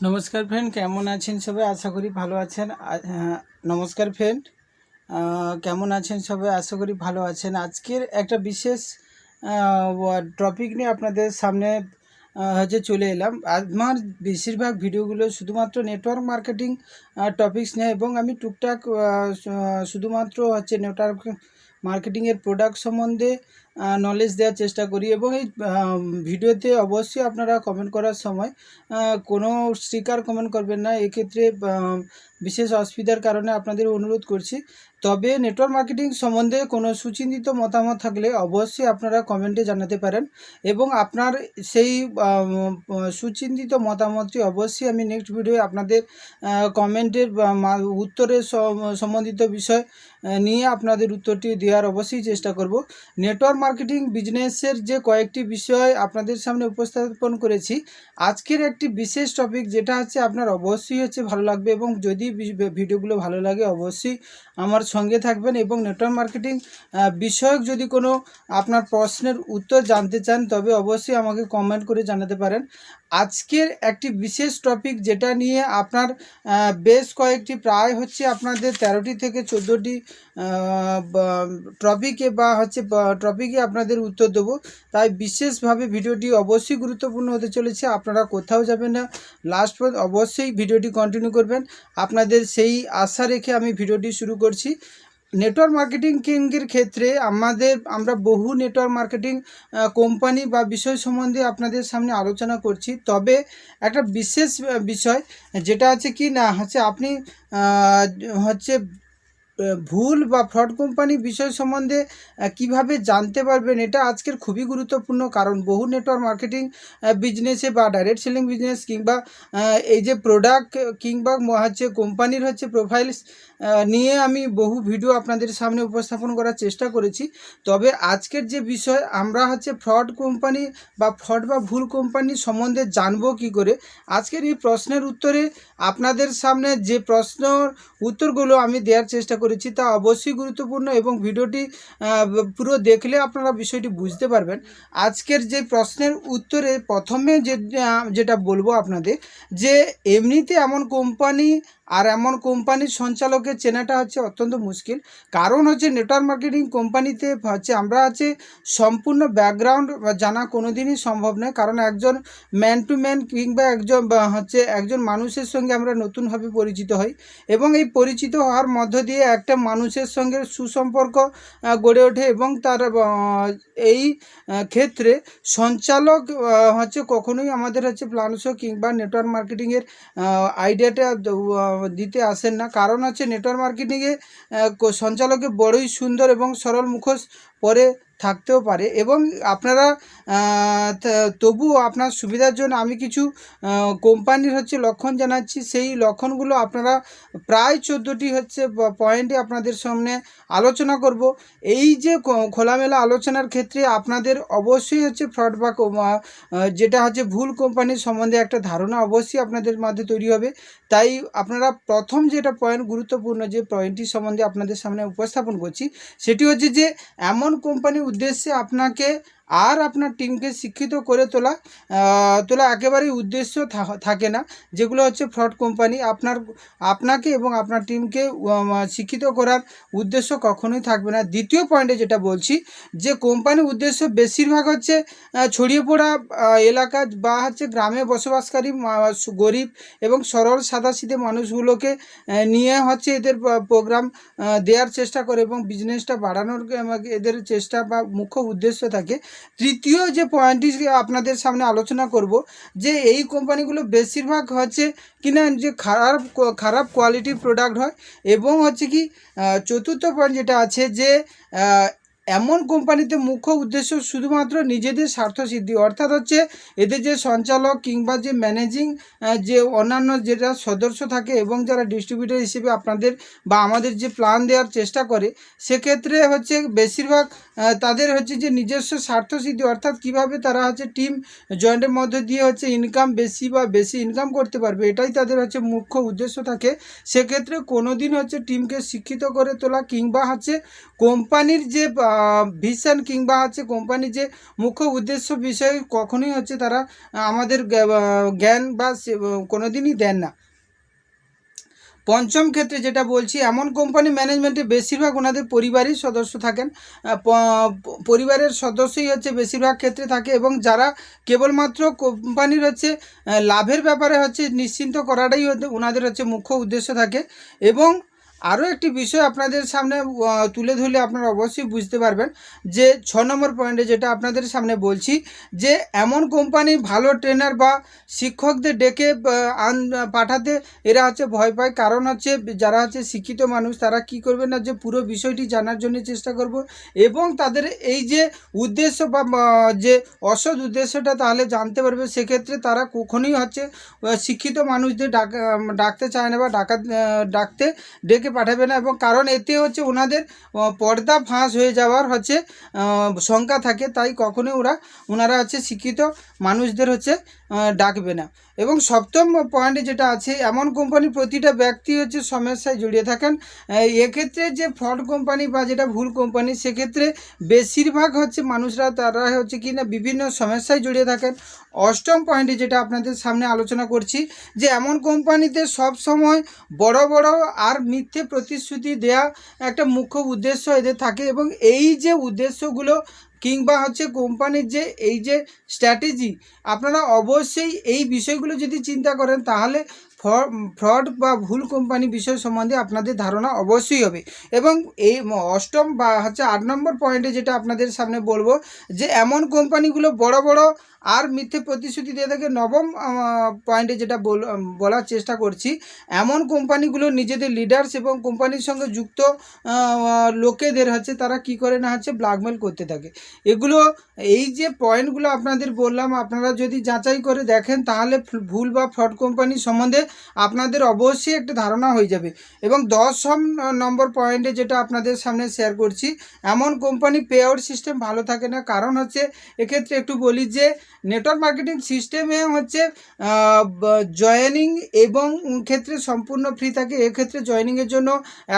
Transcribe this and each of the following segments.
নমস্কার ফ্রেন্ড কেমন আছেন সবাই? আশা করি ভালো আছেন। নমস্কার ফ্রেন্ড কেমন আছেন সবাই? আশা করি ভালো আছেন। আজকের একটা বিশেষ টপিক নিয়ে আপনাদের সামনে হচ্ছে চলে এলাম। আমার বেশিরভাগ ভিডিওগুলো শুধুমাত্র নেটওয়ার্ক মার্কেটিং টপিকস নিয়ে এবং আমি টুকটাক শুধুমাত্র হচ্ছে নেটওয়ার্ক মার্কেটিংয়ের প্রোডাক্ট সম্বন্ধে নলেজ দেওয়ার চেষ্টা করি এবং এই ভিডিওতে অবশ্যই আপনারা কমেন্ট করার সময় কোনো স্টিকার কমেন্ট করবেন না। এক্ষেত্রে বিশেষ অসুবিধার কারণে আপনাদের অনুরোধ করছি। তবে নেটওয়ার্ক মার্কেটিং সম্বন্ধে কোনো সুচিন্তিত মতামত থাকলে অবশ্যই আপনারা কমেন্টে জানাতে পারেন এবং আপনার সেই সুচিন্তিত মতামতটি অবশ্যই আমি নেক্সট ভিডিওয়ে আপনাদের কমেন্টের উত্তরের সম্বন্ধিত বিষয় নিয়ে আপনাদের উত্তরটি দেওয়ার অবশ্যই চেষ্টা করব। নেটওয়ার্ক মার্কেটিং বিজনেসের যে কয়েকটি বিষয় আপনাদের সামনে উপস্থাপন করেছি, আজকের একটি বিশেষ টপিক যেটা হচ্ছে আপনার অবশ্যই হচ্ছে ভালো লাগবে এবং যদি ভিডিওগুলো ভালো লাগে অবশ্যই আমার সঙ্গে থাকবেন এবং নেটওয়ার্ক মার্কেটিং বিষয়ক যদি কোনো আপনার প্রশ্নের উত্তর জানতে চান, তবে অবশ্যই আমাকে কমেন্ট করে জানাতে পারেন। আজকের একটি বিশেষ টপিক যেটা নিয়ে আপনার বেশ কয়েকটি প্রায় হচ্ছে আপনাদের তেরোটি থেকে চোদ্দোটি টপিকে বা হচ্ছে টপিকে আপনাদের উত্তর দেবো। তাই বিশেষভাবে ভিডিওটি অবশ্যই গুরুত্বপূর্ণ হতে চলেছে। আপনারা কোথাও যাবেন না। লাস্ট পর্যন্ত অবশ্যই ভিডিওটি কন্টিনিউ করবেন। আপনাদের সেই আশা রেখে আমি ভিডিওটি শুরু করছি। নেটওয়ার্ক মার্কেটিং কিংয়ের ক্ষেত্রে আমাদের, আমরা বহু নেটওয়ার্ক মার্কেটিং কোম্পানি বা বিষয় সম্বন্ধে আপনাদের সামনে আলোচনা করছি। তবে একটা বিশেষ বিষয় যেটা আছে কি না, হচ্ছে আপনি হচ্ছে ভুল বা ফ্রড কোম্পানি বিষয় সম্বন্ধে কীভাবে জানতে পারবেন এটা আজকের খুবই গুরুত্বপূর্ণ কারণ বহু নেটওয়ার্ক মার্কেটিং বিজনেসে বা ডাইরেক্ট সেলিং বিজনেস কিংবা এই যে প্রোডাক্ট কিংবা হচ্ছে কোম্পানির হচ্ছে প্রোফাইলস নিয়ে আমি বহু ভিডিও আপনাদের সামনে উপস্থাপন করার চেষ্টা করেছি। তবে আজকের যে বিষয়, আমরা হচ্ছে ফ্রড কোম্পানি বা ফ্রড বা ভুল কোম্পানি সম্বন্ধে জানব কি করে? আজকের এই প্রশ্নের উত্তরে আপনাদের সামনে যে প্রশ্ন উত্তরগুলো আমি দেওয়ার চেষ্টা করেছি তা অবশ্যই গুরুত্বপূর্ণ এবং ভিডিওটি পুরো দেখলে আপনারা বিষয়টি বুঝতে পারবেন। আজকের যে প্রশ্নের উত্তরে প্রথমে যে যেটা বলব আপনাদের যে, এমনিতে এমন কোম্পানি আর এমন কোম্পানির সঞ্চালকের চেনাটা হচ্ছে অত্যন্ত মুশকিল। কারণ হচ্ছে নেটওয়ার্ক মার্কেটিং কোম্পানিতে হচ্ছে আমরা হচ্ছে সম্পূর্ণ ব্যাকগ্রাউন্ড জানা কোনো দিনই সম্ভব নয়। কারণ একজন ম্যান টু ম্যান কিংবা একজন হচ্ছে একজন মানুষের সঙ্গে আমরা নতুনভাবে পরিচিত হই এবং এই পরিচিত হওয়ার মধ্য দিয়ে একটা মানুষের সঙ্গে সুসম্পর্ক গড়ে ওঠে এবং তার এই ক্ষেত্রে সঞ্চালক হচ্ছে কখনোই আমাদের হচ্ছে প্লানশো কিংবা নেটওয়ার্ক মার্কেটিংয়ের আইডিয়াটা দিতে আসেন না। কারণ আছে নেটওয়ার্ক মার্কেটিংয়ে সঞ্চালকে বড়ই সুন্দর এবং সরল মুখোশ পরে থাকতেও পারে এবং আপনারা আহ, ত- তবুও আপনার সুবিধার জন্য আমি কিছু কোম্পানির হচ্ছে লক্ষণ জানাচ্ছি। সেই লক্ষণগুলো আপনারা প্রায় চোদ্দোটি হচ্ছে পয়েন্টে আপনাদের সামনে আলোচনা করব। এই যে খোলামেলা আলোচনার ক্ষেত্রে আপনাদের অবশ্যই হচ্ছে ফ্রড বা যেটা হচ্ছে ভুল কোম্পানির সম্বন্ধে একটা ধারণা অবশ্যই আপনাদের মধ্যে তৈরি হবে। তাই আপনারা প্রথম যেটা পয়েন্ট গুরুত্বপূর্ণ যে পয়েন্টটি সম্বন্ধে আপনাদের সামনে উপস্থাপন করছি সেটি হচ্ছে যে এমন কোম্পানির উদ্দেশ্যে আপনাকে আর আপনার টিমকে শিক্ষিত করে তোলা তোলা একেবারেই উদ্দেশ্য থাকে না। যেগুলো হচ্ছে ফ্রড কোম্পানি আপনার, আপনাকে এবং আপনার টিমকে শিক্ষিত করার উদ্দেশ্য কখনোই থাকবে না। দ্বিতীয় পয়েন্টে যেটা বলছি, যে কোম্পানির উদ্দেশ্য বেশিরভাগ হচ্ছে ছড়িয়ে পড়া এলাকা বা হচ্ছে গ্রামে বসবাসকারী গরিব এবং সরল সাদাসিধে মানুষগুলোকে নিয়ে হচ্ছে এদের প্রোগ্রাম দেওয়ার চেষ্টা করে এবং বিজনেসটা বাড়ানোর এদের চেষ্টা বা মুখ্য উদ্দেশ্য থাকে। তৃতীয় যে পয়েন্টটি আপনাদের সামনে আলোচনা করব, যে এই কোম্পানিগুলো বেশিরভাগ হচ্ছে কিনা যে খারাপ খারাপ কোয়ালিটির প্রোডাক্ট হয় এবং হচ্ছে কি চতুর্থ পয়েন্ট যেটা আছে যে এমন কোম্পানিতে মুখ্য উদ্দেশ্য শুধুমাত্র নিজেদের স্বার্থসিদ্ধি অর্থাৎ হচ্ছে এদের যে সঞ্চালক কিংবা যে ম্যানেজিং যে অন্যান্য যেটা সদস্য থাকে এবং যারা ডিস্ট্রিবিউটার হিসেবে আপনাদের বা আমাদের যে প্ল্যান দেওয়ার চেষ্টা করে, সেক্ষেত্রে হচ্ছে বেশিরভাগ তাদের হচ্ছে যে নিজস্ব স্বার্থসিদ্ধি অর্থাৎ কীভাবে তারা হচ্ছে টিম জয়েন্টের মধ্যে দিয়ে হচ্ছে ইনকাম বেশি বা বেশি ইনকাম করতে পারবে, এটাই তাদের হচ্ছে মুখ্য উদ্দেশ্য থাকে। সেক্ষেত্রে কোনো দিন হচ্ছে টিমকে শিক্ষিত করে তোলা কিংবা হচ্ছে কোম্পানির যে ভিশন কিংবা হচ্ছে কোম্পানির যে মুখ্য উদ্দেশ্য বিষয়ে কখনোই হচ্ছে তারা আমাদের জ্ঞান বা কোনো দিনই দেন না। পঞ্চম ক্ষেত্রে যেটা বলছি, এমন কোম্পানি ম্যানেজমেন্টে বেশিরভাগ ওনাদের পরিবারই সদস্য থাকেন। পরিবারের সদস্যই হচ্ছে বেশিরভাগ ক্ষেত্রে থাকে এবং যারা কেবলমাত্র কোম্পানির হচ্ছে লাভের ব্যাপারে হচ্ছে নিশ্চিন্ত করাটাই ওনাদের হচ্ছে মুখ্য উদ্দেশ্য থাকে। এবং আরও একটি বিষয় আপনাদের সামনে তুলে ধরলে আপনারা অবশ্যই বুঝতে পারবেন যে ছ নম্বর পয়েন্টে যেটা আপনাদের সামনে বলছি যে এমন কোম্পানি ভালো ট্রেনার বা শিক্ষকদের ডেকে আন, পাঠাতে এরা হচ্ছে ভয় পায়। কারণ হচ্ছে যারা হচ্ছে শিক্ষিত মানুষ, তারা কি করবে না যে পুরো বিষয়টি জানার জন্য চেষ্টা করব এবং তাদের এই যে উদ্দেশ্য বা যে অসৎ উদ্দেশ্যটা তাহলে জানতে পারবে। সেক্ষেত্রে তারা কখনোই হচ্ছে শিক্ষিত মানুষদের ডাক ডাকতে চায় না বা ডাকা ডাকতে, ডেকে পাঠাবে না এবং কারণ এতে হচ্ছে ওনাদের পর্দা ফাঁস হয়ে যাওয়ার হচ্ছে শঙ্কা থাকে। তাই কখনোই ওরা, ওনারা হচ্ছে শিক্ষিত মানুষদের হচ্ছে ডাকবে না। এবং সপ্তম পয়েন্টে যেটা আছে, এমন কোম্পানি প্রতিটা ব্যক্তি হচ্ছে সমস্যায় জড়িয়ে থাকেন। এক্ষেত্রে যে ফ্রড কোম্পানি বা যেটা ভুল কোম্পানি, সেক্ষেত্রে বেশিরভাগ হচ্ছে মানুষরা তারা হচ্ছে কি না, বিভিন্ন সমস্যায় জড়িয়ে থাকেন। অষ্টম পয়েন্টে যেটা আপনাদের সামনে আলোচনা করছি, যে এমন কোম্পানিতে সব সময় বড় বড় আর মিথ্যে প্রতিশ্রুতি দেয়া একটা মুখ্য উদ্দেশ্য এদের থাকে এবং এই যে উদ্দেশ্যগুলো কিংবা হচ্ছে কোম্পানির যে এই যে স্ট্র্যাটেজি, আপনারা অবশ্যই এই বিষয়গুলো যদি চিন্তা করেন তাহলে ফ্রড বা ভুল কোম্পানি বিষয় সম্বন্ধে আপনাদের ধারণা অবশ্যই হবে। এবং এই অষ্টম বা হচ্ছে আট নম্বর পয়েন্টে যেটা আপনাদের সামনে বলব যে এমন কোম্পানিগুলো বড় বড় আর মিথ্যে প্রতিশ্রুতি দিয়ে থাকে নবম পয়েন্টে যেটা বল- বলার চেষ্টা করছি, এমন কোম্পানিগুলো নিজেদের লিডার্স এবং কোম্পানির সঙ্গে যুক্ত লোকেদের হচ্ছে তারা কি করে না হচ্ছে ব্ল্যাকমেল করতে থাকে। এগুলো, এই যে পয়েন্টগুলো আপনাদের বললাম, আপনারা যদি যাচাই করে দেখেন, তাহলে ভুল বা ফ্রড কোম্পানি সম্বন্ধে আপনাদের অবশ্যই একটা ধারণা হয়ে যাবে। এবং দশম নম্বর পয়েন্টে যেটা আপনাদের সামনে শেয়ার করছি, এমন কোম্পানি পে আউট সিস্টেম ভালো থাকে না। কারণ হচ্ছে, এক্ষেত্রে একটু বলি যে নেটওয়ার্ক মার্কেটিং সিস্টেমে হচ্ছে জয়েনিং এবং ক্ষেত্রে সম্পূর্ণ ফ্রি থাকে। এক্ষেত্রে জয়েনিংয়ের জন্য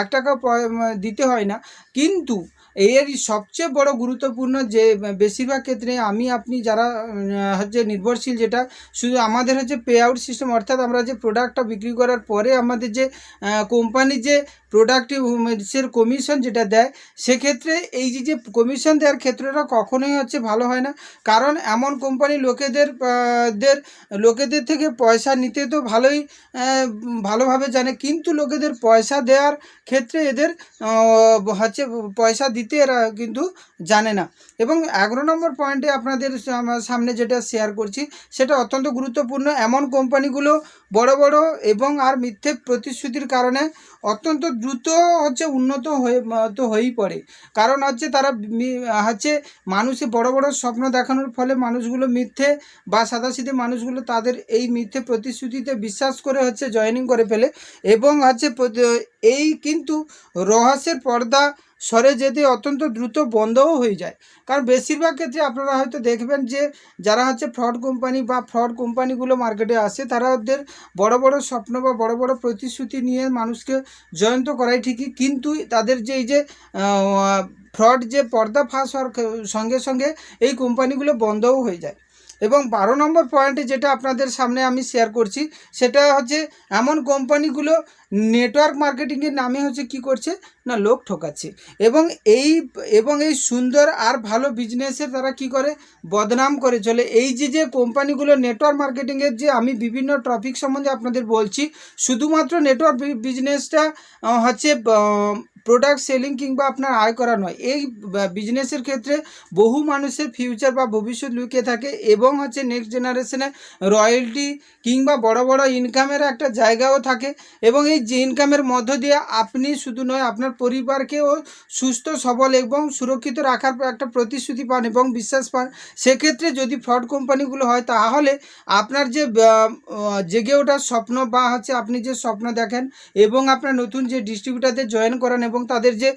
এক টাকা দিতে হয় না। কিন্তু এর সবচেয়ে বড় গুরুত্বপূর্ণ যে, বেশিরভাগ ক্ষেত্রে আমি, আপনি যারা হচ্ছে নির্ভরশীল যেটা, শুধু আমাদের হচ্ছে পে আউট সিস্টেম অর্থাৎ আমরা যে প্রোডাক্টটা বিক্রি করার পরে আমাদের যে কোম্পানি যে প্রোডাক্টের কমিশন যেটা দেয়, সেক্ষেত্রে এই যে যে কমিশন দেওয়ার ক্ষেত্রটা কখনোই হচ্ছে ভালো হয় না। কারণ এমন কোম্পানি লোকেদের দের, লোকেদের থেকে পয়সা নিতে তো ভালোই ভালোভাবে জানে, কিন্তু লোকেদের পয়সা দেওয়ার ক্ষেত্রে এদের হচ্ছে পয়সা দিতে এরা কিন্তু জানে না। এবং এগারো নম্বর পয়েন্টে আপনাদের সামনে যেটা শেয়ার করছি, সেটা অত্যন্ত গুরুত্বপূর্ণ। এমন কোম্পানিগুলো বড় বড় এবং আর মিথ্যে প্রতিশ্রুতির কারণে অত্যন্ত দ্রুত হচ্ছে উন্নত হয়ে তো হয়েই পড়ে। কারণ হচ্ছে তারা হচ্ছে মানুষে বড় বড় স্বপ্ন দেখানোর ফলে মানুষগুলো মিথ্যে বা সাদাসিধে মানুষগুলো তাদের এই মিথ্যে প্রতিশ্রুতিতে বিশ্বাস করে হচ্ছে জয়েনিং করে ফেলে এবং হচ্ছে এই কিন্তু রহস্যের পর্দা সরে যেতে অত্যন্ত দ্রুত বন্ধও হয়ে যায়। কারণ বেশিরভাগ ক্ষেত্রে আপনারা হয়তো দেখবেন যে, যারা হচ্ছে ফ্রড কোম্পানি বা ফ্রড কোম্পানিগুলো মার্কেটে আসে, তারা ওদের বড় বড় স্বপ্ন বা বড় বড় প্রতিশ্রুতি নিয়ে মানুষকে জয়ন্ত করাই ঠিকই, কিন্তু তাদের যে এই যে ফ্রড যে পর্দা ফাঁস হওয়ার সঙ্গে সঙ্গে এই কোম্পানিগুলো বন্ধও হয়ে যায়। এবং বারো নম্বর পয়েন্টে যেটা আপনাদের সামনে আমি শেয়ার করছি, সেটা হচ্ছে এমন কোম্পানিগুলো নেটওয়ার্ক মার্কেটিংয়ের নামে হচ্ছে কি করছে? না, লোক ঠকাচ্ছে। এবং এই এবং এই সুন্দর আর ভালো বিজনেসের তারা কি করে? বদনাম করে চলে। এই যে যে কোম্পানিগুলো নেটওয়ার্ক মার্কেটিংয়ের যে আমি বিভিন্ন টপিক সম্বন্ধে আপনাদের বলছি, শুধুমাত্র নেটওয়ার্ক বিজনেসটা হচ্ছে প্রোডাক্ট সেলিং কিংবা আপনার আয় করা নয়। এই বিজনেসের ক্ষেত্রে বহু মানুষের ফিউচার বা ভবিষ্যৎ লুকিয়ে থাকে এবং হচ্ছে নেক্সট জেনারেশনে রয়্যালটি কিংবা বড় বড় ইনকামের একটা জায়গাও থাকে এবং এই যে ইনকামের মধ্য দিয়ে আপনি শুধু নয়, আপনার পরিবারকেও সুস্থ, সবল এবং সুরক্ষিত রাখার একটা প্রতিশ্রুতি পান এবং বিশ্বাস পান। সেক্ষেত্রে যদি ফ্রড কোম্পানিগুলো হয়, তাহলে আপনার যে জেগে ওঠার স্বপ্ন বা হচ্ছে আপনি যে স্বপ্ন দেখেন এবং আপনার নতুন যে ডিস্ট্রিবিউটারদের জয়েন করান এবং এবং তাদের যে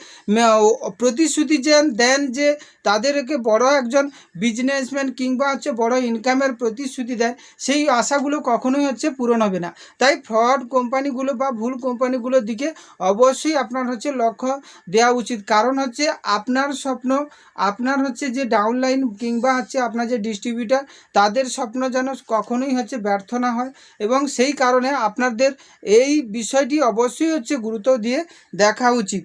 প্রতিশ্রুতি যে, দেন যে, তাদেরকে বড় একজন বিজনেসম্যান কিংবা হচ্ছে বড় ইনকামের প্রতিশ্রুতি দেন, সেই আশাগুলো কখনোই হচ্ছে পূরণ হবে না। তাই ফ্রড কোম্পানিগুলো বা ভুল কোম্পানিগুলোর দিকে অবশ্যই আপনার হচ্ছে লক্ষ্য দেওয়া উচিত। কারণ হচ্ছে আপনার স্বপ্ন, আপনার হচ্ছে যে ডাউনলাইন কিংবা হচ্ছে আপনার যে ডিস্ট্রিবিউটার তাদের স্বপ্ন যেন কখনোই হচ্ছে ব্যর্থ না হয় এবং সেই কারণে আপনাদের এই বিষয়টি অবশ্যই হচ্ছে গুরুত্ব দিয়ে দেখা উচিত।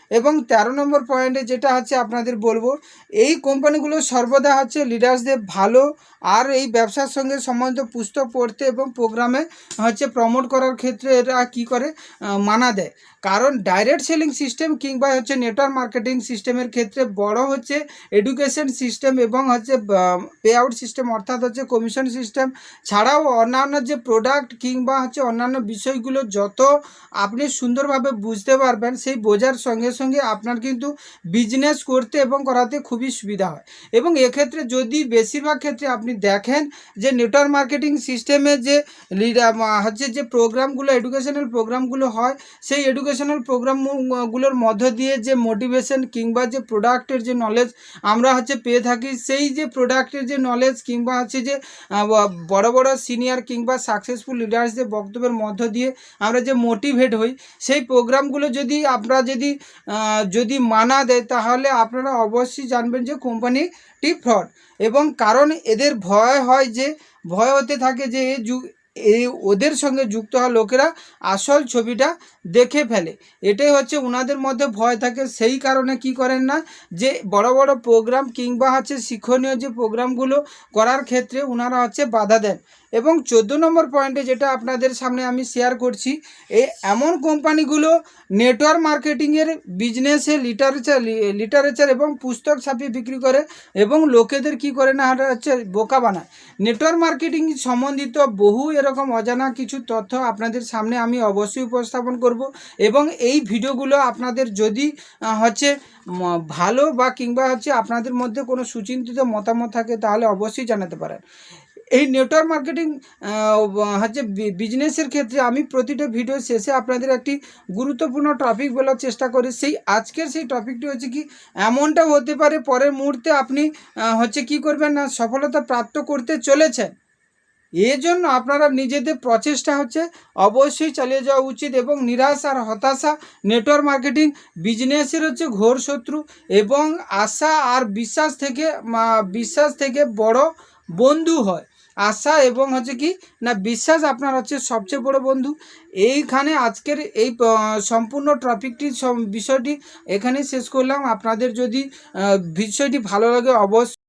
এবং তেরো নম্বর পয়েন্টে যেটা হচ্ছে আপনাদের বলব, এই কোম্পানিগুলো সর্বদা হচ্ছে লিডার্সদের ভালো আর এই ব্যবসার সঙ্গে সম্বন্ধিত পুস্তক পড়তে এবং প্রোগ্রামে হচ্ছে প্রমোট করার ক্ষেত্রে এরা কি করে মানা দেয়। কারণ ডাইরেক্ট সেলিং সিস্টেম কিংবা হচ্ছে নেটওয়ার্ক মার্কেটিং সিস্টেমের ক্ষেত্রে বড় হচ্ছে এডুকেশন সিস্টেম এবং হচ্ছে পে আউট সিস্টেম অর্থাৎ হচ্ছে কমিশন সিস্টেম ছাড়াও অন্যান্য যে প্রোডাক্ট কিংবা হচ্ছে অন্যান্য বিষয়গুলো যত আপনি সুন্দরভাবে বুঝতে পারবেন, সেই বোঝার সঙ্গে সঙ্গে আপনার কিন্তু বিজনেস করতে এবং করাতে খুবই সুবিধা হয়। এবং এক্ষেত্রে যদি বেশিরভাগ ক্ষেত্রে আপনি দেখেন যে নেটওয়ার্ক মার্কেটিং সিস্টেমে যে হচ্ছে যে প্রোগ্রামগুলো এডুকেশনাল প্রোগ্রামগুলো হয়, সেই এডুকেশনাল প্রোগ্রামগুলোর মধ্য দিয়ে যে মোটিভেশন কিংবা যে প্রোডাক্টের যে নলেজ আমরা হচ্ছে পেয়ে থাকি, সেই যে প্রোডাক্টের যে নলেজ কিংবা হচ্ছে যে বড় বড় সিনিয়র কিংবা সাকসেসফুল লিডার্সদের বক্তব্যের মধ্য দিয়ে আমরা যে মোটিভেট হই, সেই প্রোগ্রামগুলো যদি আমরা যদি যদি মানা দেয়, তাহলে আপনারা অবশ্যই জানবেন যে কোম্পানিটি ফ্রড। এবং কারণ এদের ভয় হয় যে, ভয় হতে থাকে যে এই ওদের সঙ্গে যুক্ত হওয়া লোকেরা আসল ছবিটা দেখে ফেলে। এটাই হচ্ছে ওনাদের মধ্যে ভয় থাকে। সেই কারণে কি করেন না, যে বড় বড় প্রোগ্রাম কিংবা হচ্ছে শিক্ষণীয় যে প্রোগ্রামগুলো করার ক্ষেত্রে ওনারা হচ্ছে বাধা দেন। এবং চোদ্দ নম্বর পয়েন্টে যেটা আপনাদের সামনে আমি শেয়ার করছি, এ এমন কোম্পানিগুলো নেটওয়ার্ক মার্কেটিংয়ের বিজনেসে লিটারেচার লিটারেচার এবং পুস্তক ছাপিয়ে বিক্রি করে এবং লোকেদের কি করে না হচ্ছে বোকা বানায়। নেটওয়ার্ক মার্কেটিং সম্বন্ধিত বহু এরকম অজানা কিছু তথ্য আপনাদের সামনে আমি অবশ্যই উপস্থাপন করব এবং এই ভিডিওগুলো আপনাদের যদি হচ্ছে ভালো বা কিংবা হচ্ছে আপনাদের মধ্যে কোনো সুচিন্তিত মতামত থাকে তাহলে অবশ্যই জানাতে পারেন। এই নেটওয়ার্ক মার্কেটিং হচ্ছে বিজনেসের ক্ষেত্রে আমি প্রতিটা ভিডিও শেষে আপনাদের একটি গুরুত্বপূর্ণ টপিক বলার চেষ্টা করি। সেই আজকের সেই টপিকটি হচ্ছে কি, এমনটা হতে পারে পরের মুহূর্তে আপনি হচ্ছে কি করবেন না, সফলতা প্রাপ্ত করতে চলেছেন। এজন্য আপনারা নিজেদের প্রচেষ্টা হচ্ছে অবশ্যই চালিয়ে যাওয়া উচিত এবং নিরাশ আর হতাশা নেটওয়ার্ক মার্কেটিং বিজনেসের হচ্ছে ঘোর শত্রু এবং আশা আর বিশ্বাস থেকে বিশ্বাস থেকে বড় বন্ধু হয়। আশা এবং হচ্ছে কি, না বিশ্বাস আপনার হচ্ছে সবচেয়ে বড় বন্ধু। এইখানে আজকের এই সম্পূর্ণ টপিকটি বিষয়টি এখানেই শেষ করলাম। আপনাদের যদি বিষয়টি ভালো লাগে অবশ্যই